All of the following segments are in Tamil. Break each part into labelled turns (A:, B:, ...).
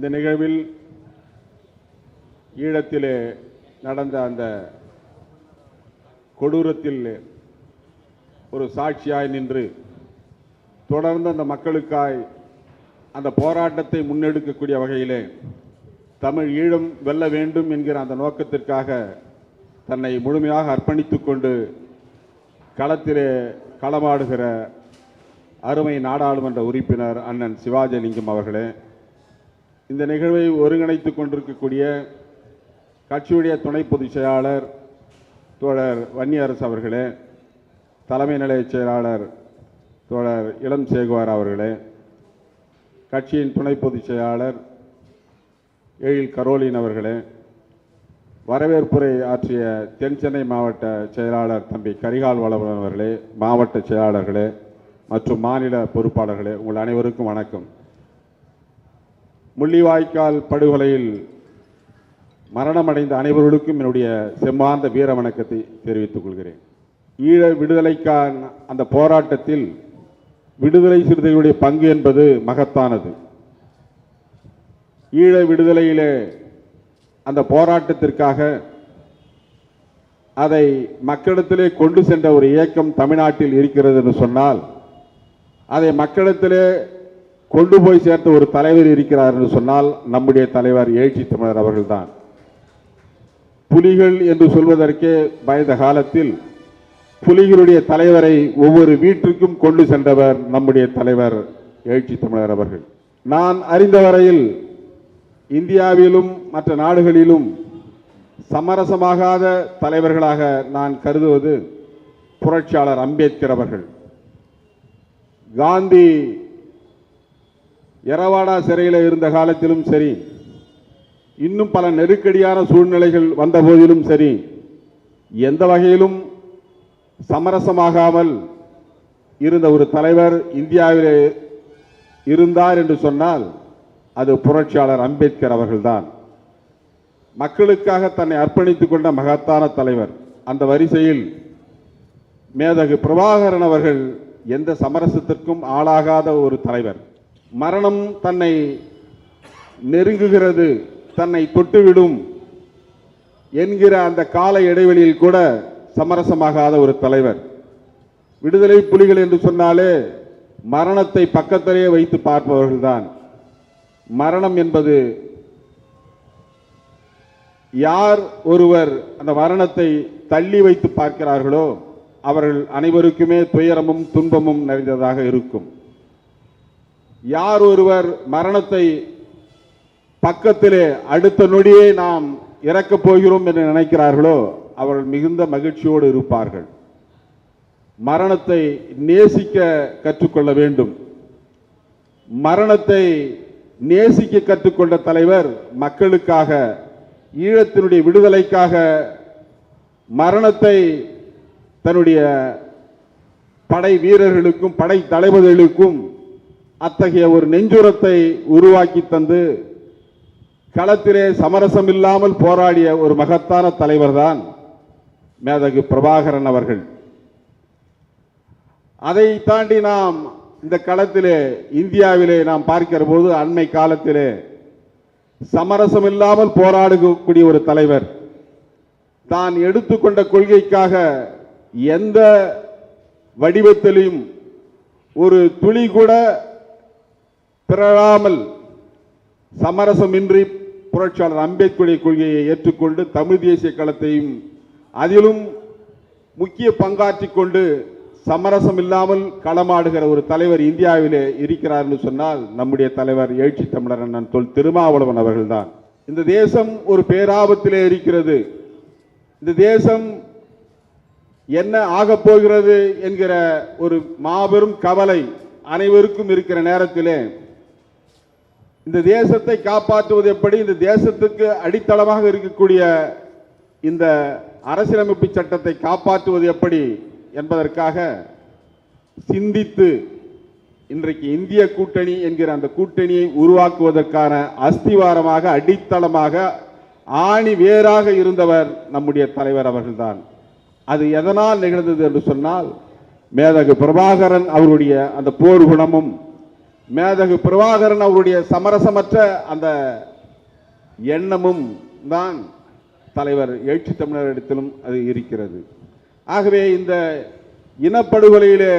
A: இந்த நிகழ்வில் ஈழத்திலே நடந்த அந்த கொடூரத்தில் ஒரு சாட்சியாய் நின்று தொடர்ந்து அந்த மக்களுக்காய் அந்த போராட்டத்தை முன்னெடுக்கக்கூடிய வகையிலே தமிழ் ஈழம் வெல்ல வேண்டும் என்கிற அந்த நோக்கத்திற்காக தன்னை முழுமையாக அர்ப்பணித்துக் கொண்டு களத்திலே களமாடுகிற அருமை நாடாளுமன்ற உறுப்பினர் அண்ணன் சிவாஜலிங்கம் அவர்களே இந்த நிகழ்வை ஒருங்கிணைத்துக் கொண்டிருக்கக்கூடிய கட்சியுடைய துணை பொதுச் செயலாளர் தோழர் வன்னியரசு அவர்களே தலைமை நிலைய செயலாளர் தோழர் இளம் சேகுவார் அவர்களே கட்சியின் துணை பொதுச் செயலாளர் எழில் கரோலின் அவர்களே வரவேற்புரை ஆற்றிய தென் சென்னை மாவட்ட செயலாளர் தம்பி கரிகால் வளவன் அவர்களே மாவட்ட செயலாளர்களே மற்றும் மாநில பொறுப்பாளர்களே உங்கள் அனைவருக்கும் வணக்கம். முள்ளிவாய்க்கால் படுகொலையில் மரணமடைந்த அனைவர்களுக்கும் என்னுடைய செம்மார்ந்த வீர வணக்கத்தை தெரிவித்துக் கொள்கிறேன். ஈழ விடுதலைக்கான அந்த போராட்டத்தில் விடுதலை சிறுத்தைகளுடைய பங்கு என்பது மகத்தானது. ஈழ விடுதலையிலே அந்த போராட்டத்திற்காக அதை மக்களிடத்திலே கொண்டு சென்ற ஒரு இயக்கம் தமிழ்நாட்டில் இருக்கிறது என்று சொன்னால் அதை மக்களிடத்திலே கொண்டு போய் சேர்த்த ஒரு தலைவர் இருக்கிறார் என்று சொன்னால் நம்முடைய தலைவர் எழுச்சி தமிழர் அவர்கள்தான். புலிகள் என்று சொல்வதற்கே பயந்த காலத்தில் புலிகளுடைய தலைவரை ஒவ்வொரு வீட்டிற்கும் கொண்டு சென்றவர் நம்முடைய தலைவர் எழுச்சி தமிழர் அவர்கள். நான் அறிந்த வரையில் இந்தியாவிலும் மற்ற நாடுகளிலும் சமரசமாகாத தலைவர்களாக நான் கருதுவது புரட்சியாளர் அம்பேத்கர் அவர்கள். காந்தி எரவாடா சிறையில் இருந்த காலத்திலும் சரி இன்னும் பல நெருக்கடியான சூழ்நிலைகள் வந்த போதிலும் சரி எந்த வகையிலும் சமரசமாகாமல் இருந்த ஒரு தலைவர் இந்தியாவிலே இருந்தார் என்று சொன்னால் அது புரட்சியாளர் அம்பேத்கர் அவர்கள்தான். மக்களுக்காக தன்னை அர்ப்பணித்துக் கொண்ட மகத்தான தலைவர். அந்த வரிசையில் மேதகு பிரபாகரன் அவர்கள் எந்த சமரசத்திற்கும் ஆளாகாத ஒரு தலைவர். மரணம் தன்னை நெருங்குகிறது தன்னை தொட்டுவிடும் என்கிற அந்த கால இடைவெளியில் கூட சமரசமாகாத ஒரு தலைவர். விடுதலை புலிகள் என்று சொன்னாலே மரணத்தை பக்கத்திலேயே வைத்து பார்ப்பவர்கள்தான். மரணம் என்பது யார் ஒருவர் அந்த மரணத்தை தள்ளி வைத்து பார்க்கிறார்களோ அவர்கள் அனைவருக்குமே துயரமும் துன்பமும் நிறைந்ததாக இருக்கும். யார் ஒருவர் மரணத்தை பக்கத்திலே அடுத்த நொடியே நாம் இறக்கப் போகிறோம் என்று நினைக்கிறார்களோ அவர்கள் மிகுந்த மகிழ்ச்சியோடு இருப்பார்கள். மரணத்தை நேசிக்க கற்றுக்கொள்ள வேண்டும். மரணத்தை நேசிக்க கற்றுக்கொண்ட தலைவர் மக்களுக்காக ஈழத்தினுடைய விடுதலைக்காக மரணத்தை தன்னுடைய படை வீரர்களுக்கும் படை தளபதிகளுக்கும் அத்தகைய ஒரு நெஞ்சுரத்தை உருவாக்கி தந்து களத்திலே சமரசம் இல்லாமல் போராடிய ஒரு மகத்தான தலைவர்தான் மேதகு பிரபாகரன் அவர்கள். அதை தாண்டி நாம் இந்த களத்திலே இந்தியாவிலே நாம் பார்க்கிற போது அண்மை காலத்திலே சமரசம் இல்லாமல் போராடக்கூடிய ஒரு தலைவர். தான் எடுத்துக்கொண்ட கொள்கைக்காக எந்த வடிவத்திலையும் ஒரு துளி கூட பிறழாமல் சமரசமின்றி புரட்சியாளர் அம்பேத்கருடைய கொள்கையை ஏற்றுக்கொண்டு தமிழ் தேசிய களத்தையும் அதிலும் முக்கிய பங்காற்றிக் கொண்டு சமரசம் இல்லாமல் களமாடுகிற ஒரு தலைவர் இந்தியாவிலே இருக்கிறார் என்று சொன்னால் நம்முடைய தலைவர் எழுச்சி தமிழர் அண்ணன் தொல் திருமாவளவன் அவர்கள்தான். இந்த தேசம் ஒரு பேராபத்திலே இருக்கிறது. இந்த தேசம் என்ன ஆகப் போகிறது என்கிற ஒரு மாபெரும் கவலை அனைவருக்கும் இருக்கிற நேரத்திலே இந்த தேசத்தை காப்பாற்றுவது எப்படி? இந்த தேசத்துக்கு அடித்தளமாக இருக்கக்கூடிய இந்த அரசியலமைப்பு சட்டத்தை காப்பாற்றுவது எப்படி என்பதற்காக சிந்தித்து இன்றைக்கு இந்திய கூட்டணி என்கிற அந்த கூட்டணியை உருவாக்குவதற்கான அஸ்திவாரமாக அடித்தளமாக ஆணி வேராக இருந்தவர் நம்முடைய தலைவர் அவர்கள்தான். அது எதனால் நிகழ்ந்தது என்று சொன்னால் மேதகு பிரபாகரன் அவருடைய அந்த போர் குணமும் மேதகு பிரபாகரன் அவருடைய சமரசமற்ற அந்த எண்ணமும் தான் தலைவர் எழுச்சி தமிழரிடத்திலும் அது இருக்கிறது. ஆகவே இந்த இனப்படுகொலையிலே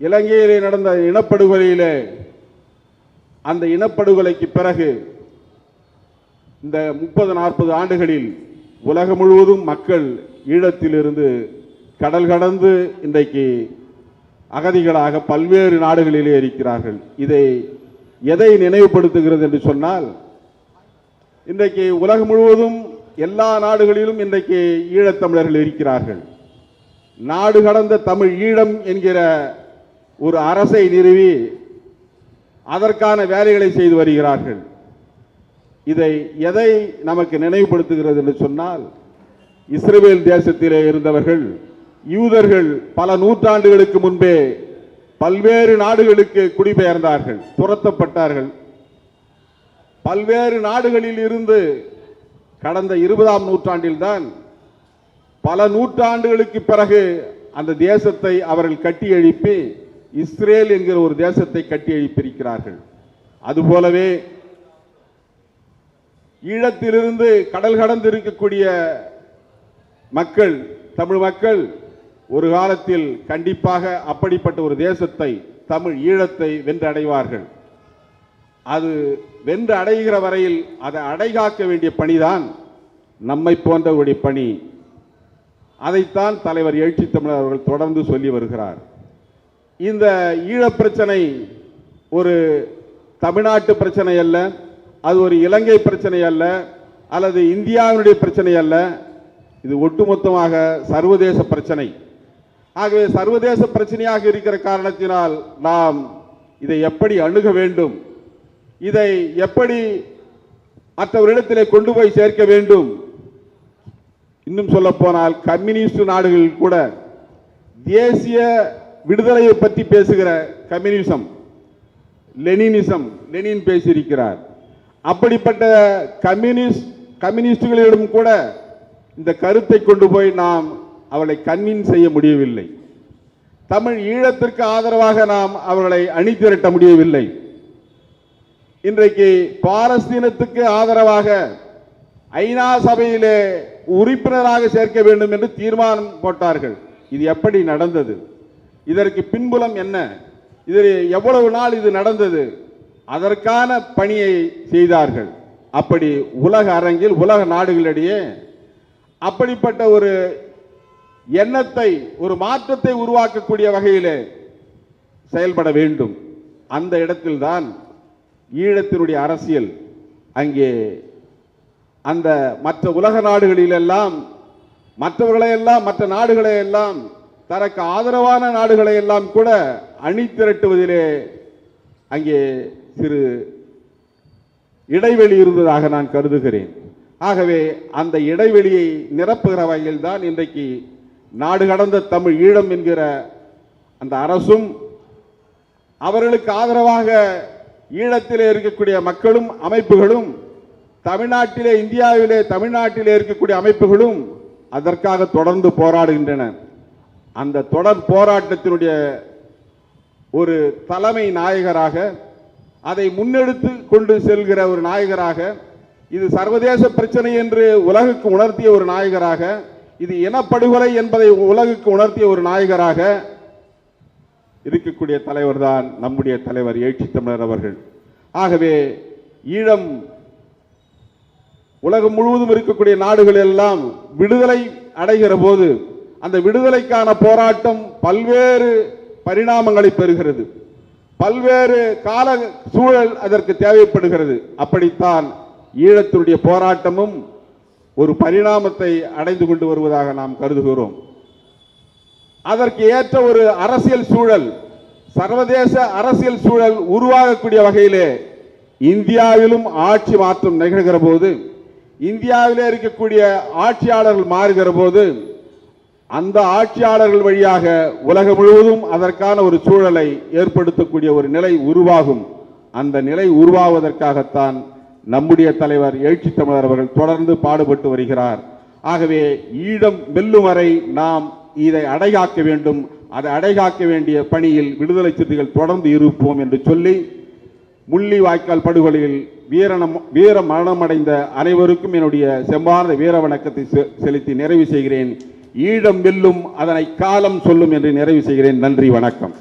A: இலங்கையிலே நடந்த இனப்படுகொலையிலே அந்த இனப்படுகொலைக்கு பிறகு இந்த முப்பது நாற்பது ஆண்டுகளில் உலகம் முழுவதும் மக்கள் ஈழத்திலிருந்து கடல் கடந்து இன்றைக்கு அகதிகளாக பல்வேறு நாடுகளிலே இருக்கிறார்கள். இதை எதை நினைவுபடுத்துகிறது என்று சொன்னால் இன்றைக்கு உலகம் முழுவதும் எல்லா நாடுகளிலும் இன்றைக்கு ஈழத்தமிழர்கள் இருக்கிறார்கள். நாடு கடந்த தமிழ் ஈழம் என்கிற ஒரு அரசை நிறுவி அதற்கான வேலைகளை செய்து வருகிறார்கள். இதை எதை நமக்கு நினைவுபடுத்துகிறது என்று சொன்னால் இஸ்ரேல் தேசத்திலே இருந்தவர்கள் யூதர்கள் பல நூற்றாண்டுகளுக்கு முன்பே பல்வேறு நாடுகளுக்கு குடிபெயர்ந்தார்கள் துரத்தப்பட்டார்கள். பல்வேறு நாடுகளில் இருந்து கடந்த இருபதாம் நூற்றாண்டில்தான் பல நூற்றாண்டுகளுக்கு பிறகு அந்த தேசத்தை அவர்கள் கட்டி எழுப்பி இஸ்ரேல் என்கிற ஒரு தேசத்தை கட்டி எழுப்பியிருக்கிறார்கள் அதுபோலவே ஈழத்திலிருந்து கடல் கடந்து இருக்கக்கூடிய மக்கள் தமிழ் மக்கள் ஒரு காலத்தில் கண்டிப்பாக அப்படிப்பட்ட ஒரு தேசத்தை தமிழ் ஈழத்தை வென்றடைவார்கள். அது வென்று அடைகிற வரையில் அதை அடைகாக்க வேண்டிய பணிதான் நம்மை போன்றவருடைய பணி. அதைத்தான் தலைவர் எழுச்சி தமிழர் அவர்கள் தொடர்ந்து சொல்லி வருகிறார். இந்த ஈழப் பிரச்சனை ஒரு தமிழ்நாட்டு பிரச்சனை அல்ல அது ஒரு இலங்கை பிரச்சனை அல்ல அல்லது இந்தியாவினுடைய பிரச்சனை அல்ல இது ஒட்டுமொத்தமாக சர்வதேச பிரச்சனை. ஆகவே சர்வதேச பிரச்சனையாக இருக்கிற காரணத்தினால் நாம் இதை எப்படி அணுக வேண்டும்? இதை எப்படி மற்றவரிடத்திலே கொண்டு போய் சேர்க்க வேண்டும்? இன்னும் சொல்ல போனால் கம்யூனிஸ்ட் நாடுகளில் கூட தேசிய விடுதலையை பற்றி பேசுகிற கம்யூனிசம் லெனினிசம் லெனின் பேசியிருக்கிறார். அப்படிப்பட்ட கம்யூனிஸ்ட் கம்யூனிஸ்டுகளிடம் கூட இந்த கருத்தை கொண்டு போய் நாம் அவளை கன்வின்ஸ் செய்ய முடியவில்லை. தமிழ் ஈழத்திற்கு ஆதரவாக நாம் அவர்களை அணி திரட்ட முடியவில்லை. இன்றைக்கு பாலஸ்தீனத்துக்கு ஆதரவாக ஐநா சபையிலே உறுப்பினராக சேர்க்க வேண்டும் என்று தீர்மானம் போட்டார்கள். இது எப்படி நடந்தது? இதற்கு பின்புலம் என்ன? இது எவ்வளவு நாள் இது நடந்தது? அதற்கான பணியை செய்தார்கள். அப்படி உலக அரங்கில் உலக நாடுகளிடையே அப்படிப்பட்ட ஒரு எண்ணத்தை ஒரு மாற்றத்தை உருவாக்கக்கூடிய வகையிலே செயல்பட வேண்டும். அந்த இடத்தில்தான் ஈழத்தினுடைய அரசியல் அங்கே அந்த மற்ற உலக நாடுகளிலெல்லாம் மற்றவர்களையெல்லாம் மற்ற நாடுகளையெல்லாம் தனக்கு ஆதரவான நாடுகளை எல்லாம் கூட அணி திரட்டுவதிலே அங்கே சிறு இடைவெளி இருந்ததாக நான் கருதுகிறேன். ஆகவே அந்த இடைவெளியை நிரப்புகிற வகையில் தான் இன்றைக்கு நாடு கடந்த தமிழ் ஈழம் என்கிற அந்த அரசும் அவர்களுக்கு ஆதரவாக ஈழத்திலே இருக்கக்கூடிய மக்களும் அமைப்புகளும் தமிழ்நாட்டிலே இந்தியாவிலே தமிழ்நாட்டிலே இருக்கக்கூடிய அமைப்புகளும் அதற்காக தொடர்ந்து போராடுகின்றன. அந்த தொடர் போராட்டத்தினுடைய ஒரு தலைமை நாயகராக அதை முன்னெடுத்து கொண்டு செல்கிற ஒரு நாயகராக இது சர்வதேச பிரச்சனை என்று உலகுக்கு உணர்த்திய ஒரு நாயகராக இது இனப்படுகொலை என்பதை உலகுக்கு உணர்த்திய ஒரு நாயகராக இருக்கக்கூடிய தலைவர் தான் நம்முடைய தலைவர் எழுச்சி தமிழர் அவர்கள். ஆகவே ஈழம் உலகம் முழுவதும் இருக்கக்கூடிய நாடுகள் எல்லாம் விடுதலை அடைகிற போது அந்த விடுதலைக்கான போராட்டம் பல்வேறு பரிணாமங்களை பெறுகிறது. பல்வேறு கால சூழல் அதற்கு தேவைப்படுகிறது. அப்படித்தான் ஈழத்தினுடைய போராட்டமும் ஒரு பரிணாமத்தை அடைந்து கொண்டு வருவதாக நாம் கருதுகிறோம். அதற்கு ஏற்ற ஒரு அரசியல் சூழல் சர்வதேச அரசியல் சூழல் உருவாகக்கூடிய வகையிலே இந்தியாவிலும் ஆட்சி மாற்றம் நிகழ்கிற போது இந்தியாவிலே இருக்கக்கூடிய ஆட்சியாளர்கள் மாறுகிற போது அந்த ஆட்சியாளர்கள் வழியாக உலகம் முழுவதும் அதற்கான ஒரு சூழலை ஏற்படுத்தக்கூடிய ஒரு நிலை உருவாகும். அந்த நிலை உருவாவதற்காகத்தான் நம்முடைய தலைவர் எழுச்சி தமிழர் அவர்கள் தொடர்ந்து பாடுபட்டு வருகிறார். ஆகவே ஈழம் வெல்லும் வரை நாம் இதை அடைகாக்க வேண்டும். அதை அடைகாக்க வேண்டிய பணியில் விடுதலை சிறுத்தைகள் தொடர்ந்து இருப்போம் என்று சொல்லி முள்ளி வாய்க்கால் படுகொலையில் வீரணம் வீர மரணமடைந்த அனைவருக்கும் என்னுடைய செம்பார்ந்த வீர வணக்கத்தை செ- செலுத்தி நிறைவு செய்கிறேன். ஈழம் வெல்லும் அதனை காலம் சொல்லும் என்று நிறைவு செய்கிறேன். நன்றி வணக்கம்.